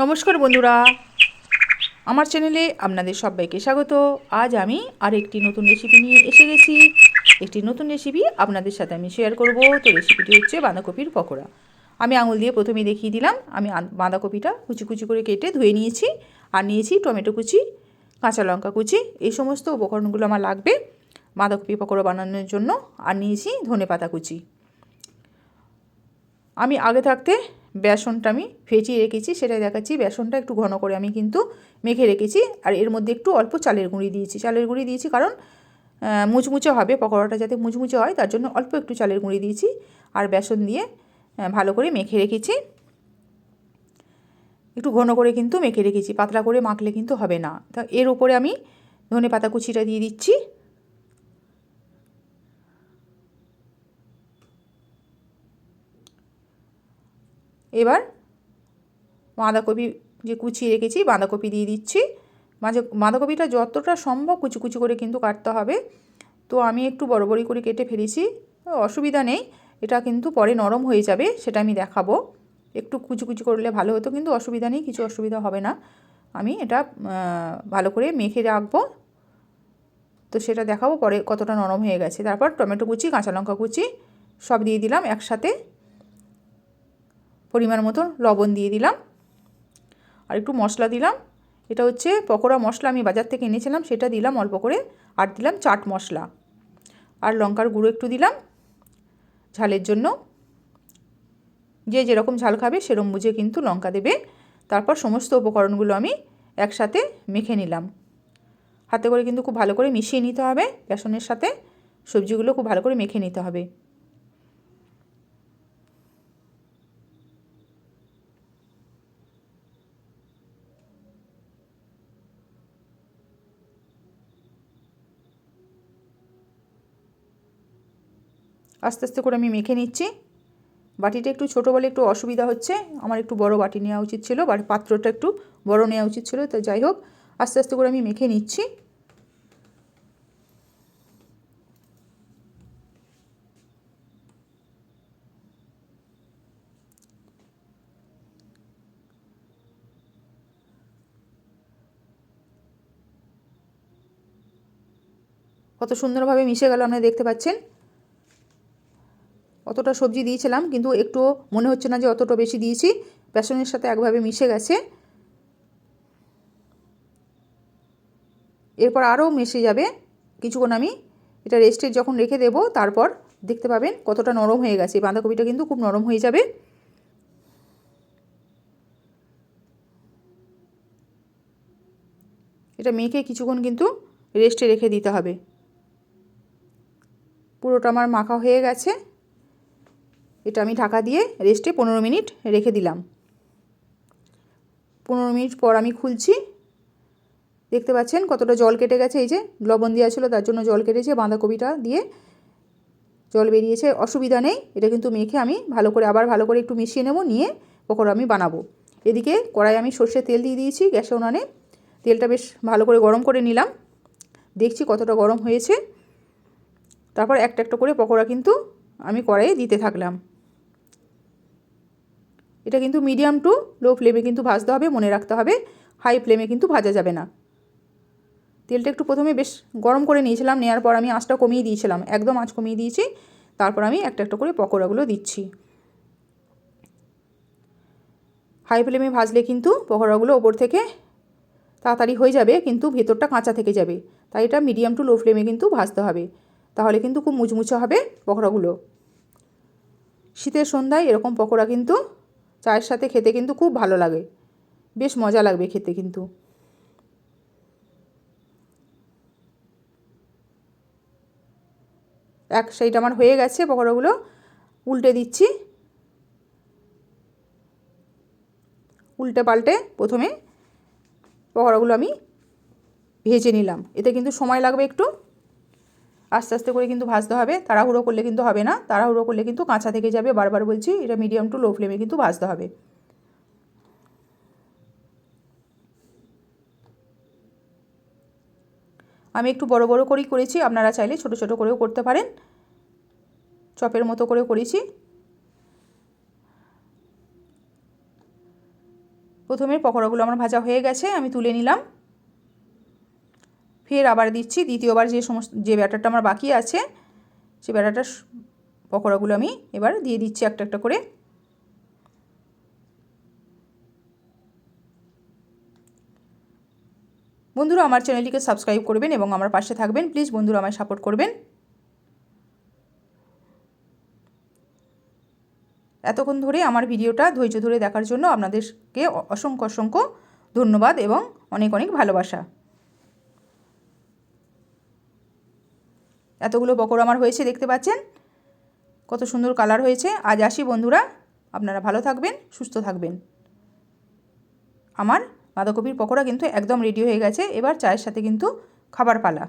নমস্কার বন্ধুরা। আমার চ্যানেলে আপনাদের সবাইকে স্বাগত। আজ আমি আর একটি নতুন রেসিপি নিয়ে এসে গেছি। একটি নতুন রেসিপি আপনাদের সাথে আমি শেয়ার করব। তো রেসিপিটি হচ্ছে বাঁধাকপির পকোড়া। আমি আঙুল দিয়ে প্রথমেই দেখিয়ে দিলাম। আমি বাঁধাকপিটা কুচি কুচি করে কেটে ধুয়ে নিয়েছি। আর নিয়েছি টমেটো কুচি, কাঁচা লঙ্কা কুচি। এই সমস্ত উপকরণগুলো আমার লাগবে বাঁধাকপি পকোড়া বানানোর জন্য। আর নিয়েছি ধনে পাতা কুচি। আমি আগে থাকতে বেসনটা আমি ফেটিয়ে রেখেছি, সেটাই দেখাচ্ছি। বেসনটা একটু ঘন করে আমি কিন্তু মেখে রেখেছি। আর এর মধ্যে একটু অল্প চালের গুঁড়ি দিয়েছি। চালের গুঁড়ি দিয়েছি কারণ মুচমুচে হবে পকোড়াটা যাতে মুচমুচে হয়, তার জন্য অল্প একটু চালের গুঁড়ি দিয়েছি আর বেসন দিয়ে ভালো করে মেখে রেখেছি। একটু ঘন করে কিন্তু মেখে রেখেছি, পাতলা করে মাখলে কিন্তু হবে না। তা এর উপরে আমি ধনে পাতা কুচিটা দিয়ে দিচ্ছি। এবার বাঁধাকপি যে কুচিয়ে রেখেছি, বাঁধাকপি দিয়ে দিচ্ছি। মাঝে বাঁধাকপিটা যতটা সম্ভব কুচি কুচি করে কিন্তু কাটতে হবে। তো আমি একটু বড় বড়ি করে কেটে ফেলেছি। অসুবিধা নেই, এটা কিন্তু পরে নরম হয়ে যাবে, সেটা আমি দেখাবো। একটু কুচি কুচি করলে ভালো হতো, কিন্তু অসুবিধা নেই, কিছু অসুবিধা হবে না। আমি এটা ভালো করে মেখে রাখব। তো সেটা দেখাবো, পরে কতটা নরম হয়ে গেছে। তারপর টমেটো কুচি, কাঁচা লঙ্কা কুচি, সব দিয়ে দিলাম একসাথে। পরিমাণ মতো লবণ দিয়ে দিলাম। আর একটু মশলা দিলাম। এটা হচ্ছে পকোড়া মশলা আমি বাজার থেকে এনেছিলাম, সেটা দিলাম অল্প করে। আর দিলাম চাট মশলা। আর লঙ্কার গুঁড়ো একটু দিলাম। ঝালের জন্য। যে যেরকম ঝাল খাবে সেরম বুঝে কিন্তু লঙ্কা দেবে। তারপর সমস্ত উপকরণগুলো আমি একসাথে মেখে নিলাম। হাতে করে কিন্তু খুব ভালো করে মিশিয়ে নিতে হবে বেসনের সাথে। সবজিগুলো খুব ভালো করে মেখে নিতে হবে। আস্তে আস্তে করে আমি মেখে নিচ্ছি। বাটিটা একটু ছোটো বলে একটু অসুবিধা হচ্ছে। আমার একটু বড় বাটি নেওয়া উচিত ছিল, বা পাত্রটা একটু বড় নেওয়া উচিত ছিল, তো যাই হোক, আস্তে আস্তে করে আমি মেখে নিচ্ছি। কত সুন্দরভাবে মিশে গেল আপনারা দেখতে পাচ্ছেন। অতটা সবজি দিয়েছিলাম, কিন্তু একটু মনে হচ্ছে না যে অতটা বেশি দিয়েছি। বেসনের সাথে একভাবে মিশে গেছে। এরপর আরও মিশে যাবে। কিছুক্ষণ আমি এটা রেস্টে যখন রেখে দেব, তারপর দেখতে পাবেন কতটা নরম হয়ে গেছে। বাঁধাকপিটা কিন্তু খুব নরম হয়ে যাবে। এটা মেখে কিছুক্ষণ কিন্তু রেস্টে রেখে দিতে হবে। পুরোটা আমার মাখা হয়ে গেছে। এটা আমি ঢাকা দিয়ে রেস্টে পনেরো মিনিট রেখে দিলাম। পনেরো মিনিট পর আমি খুলছি। দেখতে পাচ্ছেন কতটা জল কেটে গেছে, এই যে লবণ দেওয়া ছিল, তার জন্য জল কেটেছে, বাঁধাকপিটা দিয়ে জল বেরিয়েছে। অসুবিধা নেই, এটা কিন্তু মেখে আমি ভালো করে, আবার ভালো করে একটু মিশিয়ে নেব, নিয়ে পকোড়া আমি বানাবো। এদিকে কড়াই আমি সর্ষের তেল দিয়ে দিয়েছি গ্যাসে উনানে। তেলটা বেশ ভালো করে গরম করে নিলাম। দেখছি কতটা গরম হয়েছে। তারপর একটা একটা করে পকোড়া কিন্তু আমি কড়াইয়ে দিতে থাকলাম। এটা কিন্তু মিডিয়াম টু লো ফ্লেমে কিন্তু ভাজতে হবে, মনে রাখতে হবে হাই ফ্লেমে কিন্তু ভাজা যাবে না। তেলটা একটু প্রথমে বেশ গরম করে নিয়েছিলাম নেওয়ার পর আমি আঁচটা কমিয়ে দিয়েছিলাম, একদম আঁচ কমিয়ে দিয়েছি, তারপর আমি একটা একটা করে পকোড়াগুলো দিচ্ছি। হাই ফ্লেমে ভাজলে কিন্তু পকোড়াগুলো ওপর থেকে তাড়াতাড়ি হয়ে যাবে, কিন্তু ভেতরটা কাঁচা থেকে যাবে, তাই এটা মিডিয়াম টু লো ফ্লেমে কিন্তু ভাজতে হবে। তাহলে কিন্তু খুব মুচমুচে হবে পকোড়াগুলো। শীতের সন্ধ্যায় এরকম পকোড়া কিন্তু চায়ের সাথে খেতে কিন্তু খুব ভালো লাগে। বেশ মজা লাগবে খেতে কিন্তু। এক সাইড আমার হয়ে গেছে পকোড়াগুলো, উল্টে দিচ্ছি। উল্টে পাল্টে প্রথমে পকোড়াগুলো আমি ভেজে নিলাম। এতে কিন্তু সময় লাগবে একটু। আস্তে আস্তে করে কিন্তু ভাজতে হবে। তাড়াহুড়ো করলে কিন্তু হবে না। তাড়াহুড়ো করলে কিন্তু কাঁচা থেকে যাবে। বারবার বলছি, এটা মিডিয়াম টু লো ফ্লেমে কিন্তু ভাজতে হবে। আমি একটু বড় বড় করেই করেছি। আপনারা চাইলে ছোট ছোট করেও করতে পারেন। চপের মতো করে করেছি। প্রথমে পকোড়াগুলো আমার ভাজা হয়ে গেছে। আমি তুলে নিলাম। ফের আবার দিচ্ছি। দ্বিতীয়বার যে সমস্ত, যে ব্যাটারটা আমার বাকি আছে, সে ব্যাটারটা পকোড়াগুলো আমি এবার দিয়ে দিচ্ছি একটা একটা করে। বন্ধুরা, আমার চ্যানেলটিকে সাবস্ক্রাইব করবেন এবং আমার পাশে থাকবেন। প্লিজ বন্ধুরা, আমায় সাপোর্ট করবেন। এতক্ষণ ধরে আমার ভিডিওটা ধৈর্য ধরে দেখার জন্য আপনাদেরকে অসংখ্য অসংখ্য ধন্যবাদ এবং অনেক অনেক ভালোবাসা। এতগুলো পকোড়া আমার হয়েছে, দেখতে পাচ্ছেন? কত সুন্দর কালার হয়েছে। আজ আসি বন্ধুরা, আপনারা ভালো থাকবেন, সুস্থ থাকবেন। আমার বাঁধাকপির পকোড়া কিন্তু একদম রেডি হয়ে গেছে। এবার চায়ের সাথে কিন্তু খাবার পালা।